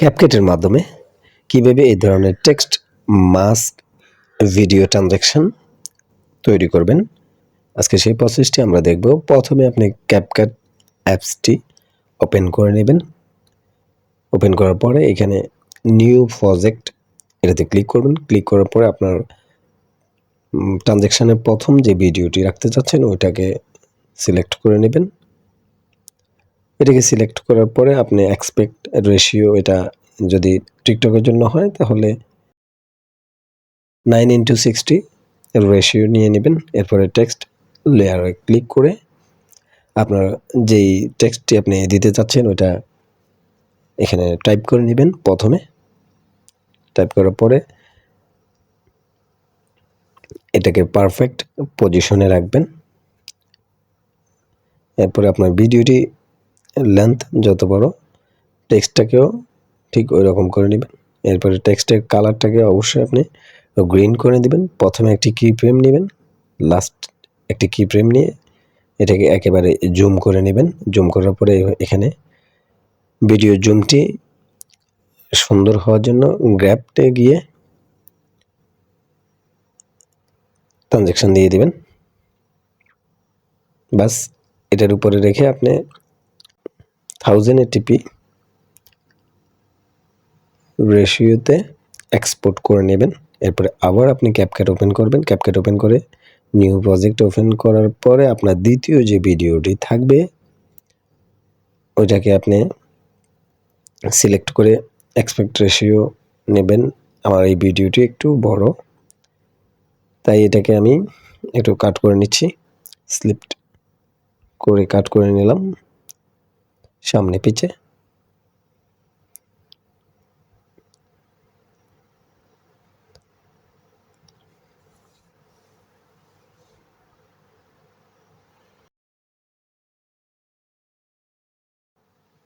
ক্যাপকেটের মাধ্যমে কীভাবে এই ধরনের টেক্সট মাস্ক ভিডিও ট্রানজ্যাকশন তৈরি করবেন? আজকে সেই প্রসেসটি আমরা দেখব। প্রথমে আপনি ক্যাপকাট অ্যাপসটি ওপেন করে নেবেন। ওপেন করার পরে এখানে নিউ প্রজেক্ট এটাতে ক্লিক করবেন। ক্লিক করার পরে আপনার ট্রানজ্যাকশানের প্রথম যে ভিডিওটি রাখতে চাচ্ছেন, ওইটাকে সিলেক্ট করে নেবেন। এটাকে সিলেক্ট করার পরে আপনি এক্সপেক্ট রেশিও এটা যদি টিকটকের জন্য হয়, তাহলে নাইন ইন্টু সিক্সটি রেশিও নিয়ে নেবেন। এরপরে টেক্সট লেয়ারে ক্লিক করে আপনার যেই টেক্সটটি আপনি দিতে চাচ্ছেন ওটা এখানে টাইপ করে নেবেন প্রথমে। টাইপ করার পরে এটাকে পারফেক্ট পজিশনে রাখবেন। এরপরে আপনার ভিডিওটি লেন্থ যত বড় টেক্সটটাকেও ঠিক ওই রকম করে নেবেন। এরপরে টেক্সটের কালারটাকে অবশ্যই আপনি গ্রিন করে দিবেন প্রথমে একটি কি ফ্রেম নেবেন লাস্ট একটি কি ফ্রেম নিয়ে এটাকে একেবারে জুম করে নেবেন। জুম করার পরে এখানে ভিডিও জুমটি সুন্দর হওয়ার জন্য গ্র্যাপটে গিয়ে ট্রানজ্যাকশান দিয়ে দিবেন। বাস এটার উপরে রেখে আপনি থাউজেন্ড এটিপি রেশিওতে এক্সপোর্ট করে নেবেন। এরপরে আবার আপনি ক্যাপকাট ওপেন করবেন। ক্যাপকাট ওপেন করে নিউ প্রজেক্ট ওপেন করার পরে আপনার দ্বিতীয় যে ভিডিওটি থাকবে, ওইটাকে আপনি সিলেক্ট করে এক্সপেক্ট রেশিও নেবেন। আমার এই ভিডিওটি একটু বড়, তাই এটাকে আমি একটু কাট করে নিচ্ছি। স্লিপ করে কাট করে নিলাম। সামনে পিছে।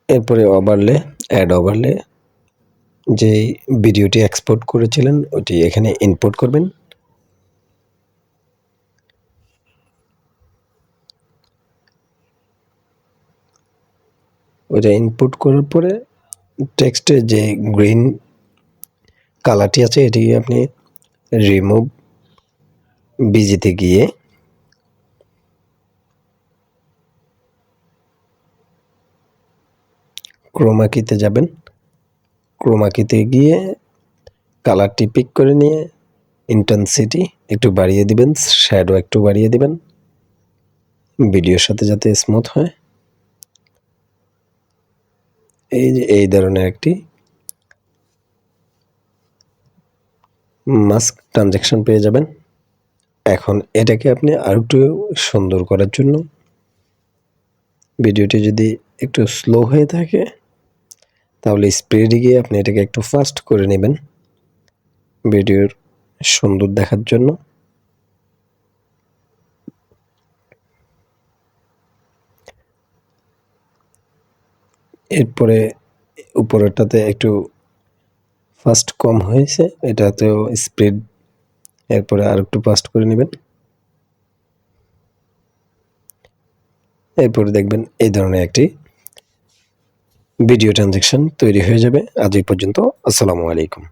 এরপরে ওভারলে অ্যাড ওভারলে যে ভিডিওটি এক্সপোর্ট করেছিলেন ওটি এখানে ইনপোর্ট করবেন। ওইটা ইনপুট করার পরে টেক্সটের যে গ্রিন কালারটি আছে, এটি আপনি রিমুভ বিজিতে গিয়ে ক্রোমাকিতে যাবেন। ক্রোমাকিতে গিয়ে কালারটি পিক করে নিয়ে ইন্টেন্সিটি একটু বাড়িয়ে দিবেন শ্যাডো একটু বাড়িয়ে দিবেন। ভিডিওর সাথে যাতে স্মুথ হয়। এই যে এই ধরনের একটি মাস্ক ট্রানজ্যাকশন পেয়ে যাবেন। এখন এটাকে আপনি আর একটু সুন্দর করার জন্য ভিডিওটি যদি একটু স্লো হয়ে থাকে, তাহলে স্পিডে গিয়ে আপনি এটাকে একটু ফাস্ট করে নেবেন ভিডিওর সুন্দর দেখার জন্য। এরপরে উপরেরটাতে একটু ফাস্ট কম হয়েছে, এটাতেও স্পিড এরপরে আর একটু ফাস্ট করে নেবেন। এরপরে দেখবেন এই ধরনের একটি ভিডিও ট্রানজ্যাকশন তৈরি হয়ে যাবে। আজ এই পর্যন্ত, আসসালামু আলাইকুম।